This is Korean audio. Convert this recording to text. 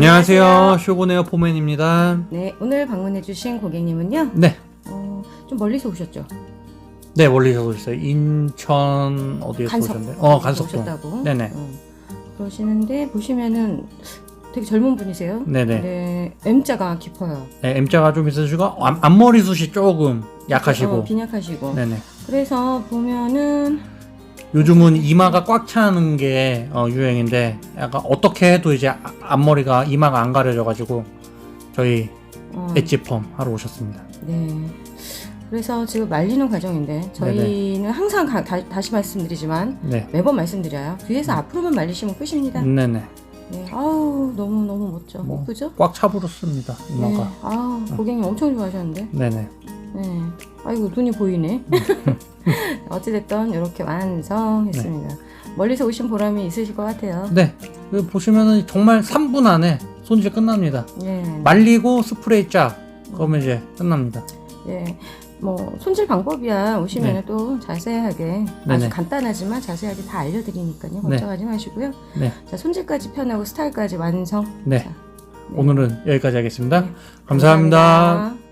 안녕하세요. 쇼고네어 포맨입니다. 네, 오늘 방문해주신 고객님은요, 네. 어, 좀 멀리서 오셨죠? 네, 멀리서 오셨어요. 인천 어디에서 간석. 오셨는데? 어, 간석동. 오셨다고. 네네. 어, 그러시는데 보시면은 되게 젊은 분이세요. 네네. 네, M자가 깊어요. 네, M자가 좀 있으시고 앞, 앞머리 숱이 조금 약하시고. 어, 빈약하시고. 네네. 그래서 보면은 요즘은 이마가 꽉 차는 게 어, 유행인데 약간 어떻게 해도 이제 아- 앞머리가 이마가 안 가려져 가지고 저희 어, 엣지펌 하러 오셨습니다. 네. 그래서 지금 말리는 과정인데 저희는 항상 가- 다, 시 말씀드리지만 네. 매번 말씀드려요. 뒤에서 앞으로만 말리시면 끝입니다. 네네. 네. 아우 너무 너무 멋져. 뭐. 예쁘죠? 꽉 차버렸습니다. 네. 이마가. 아 고객님 엄청 좋아하셨는데. 네네. 네. 아이고 눈이 보이네. 어찌됐든 이렇게 완성했습니다. 멀리서 오신 보람이 있으실 것 같아요. 네. 그 보시면은 정말 3분 안에 손질 끝납니다. 예. 말리고 스프레이 쫙. 그러면 이제 끝납니다. 예. 뭐 손질 방법이야 오시면 네. 또 자세하게 아주 네네. 간단하지만 자세하게 다 알려드리니까요. 네. 걱정하지 마시고요. 네. 자 손질까지 편하고 스타일까지 완성. 네. 자, 네. 오늘은 여기까지 하겠습니다. 네. 감사합니다. 감사합니다.